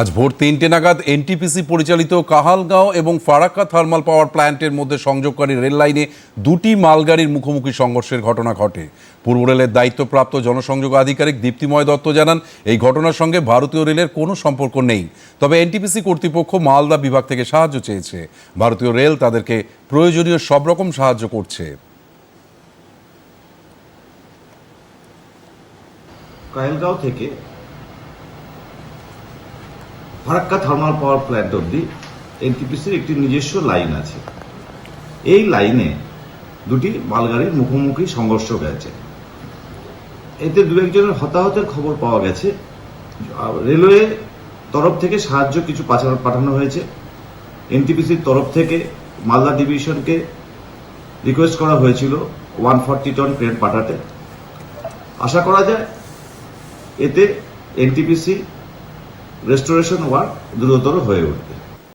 আজ ভোর তিনটে নাগাদ এনটিপিসি পরিচালিত কাহালগাঁও এবং ফারাক্কা থার্মাল পাওয়ার প্ল্যান্টের মধ্যে সংযোগকারী রেল লাইনে দুটি মালগাড়ির মুখোমুখি সংঘর্ষের ঘটনা ঘটে। পূর্ব রেলের দায়িত্বপ্রাপ্ত জনসংযোগ আধিকারিক দীপ্তিময় দত্ত জানান, এই ঘটনার সঙ্গে ভারতীয় রেলের কোনো সম্পর্ক নেই। তবে এনটিপিসি কর্তৃপক্ষ মালদা বিভাগ থেকে সাহায্য চেয়েছে। ভারতীয় রেল তাদেরকে প্রয়োজনীয় সব রকম সাহায্য করছে। কায়েলগাঁও থেকে ফারাক্কা থার্মাল পাওয়ার প্ল্যান্ট অব্দি এনটিপিসির একটি নিজস্ব লাইন আছে। এই লাইনে দুটি মালগাড়ির মুখোমুখি সংঘর্ষ গেছে। এতে দু একজনের হতাহতের খবর পাওয়া গেছে। রেলওয়ে তরফ থেকে সাহায্য কিছু পাঠানো হয়েছে। এনটিপিসির তরফ থেকে মালদা ডিভিশনকে রিকোয়েস্ট করা হয়েছিল ওয়ান ফর্টি টন ক্রেন পাঠাতে। আশা করা যায় এতে এনটিপিসি রেস্টোরেশন ওয়ার্ক দ্রুততর হয়ে উঠবে।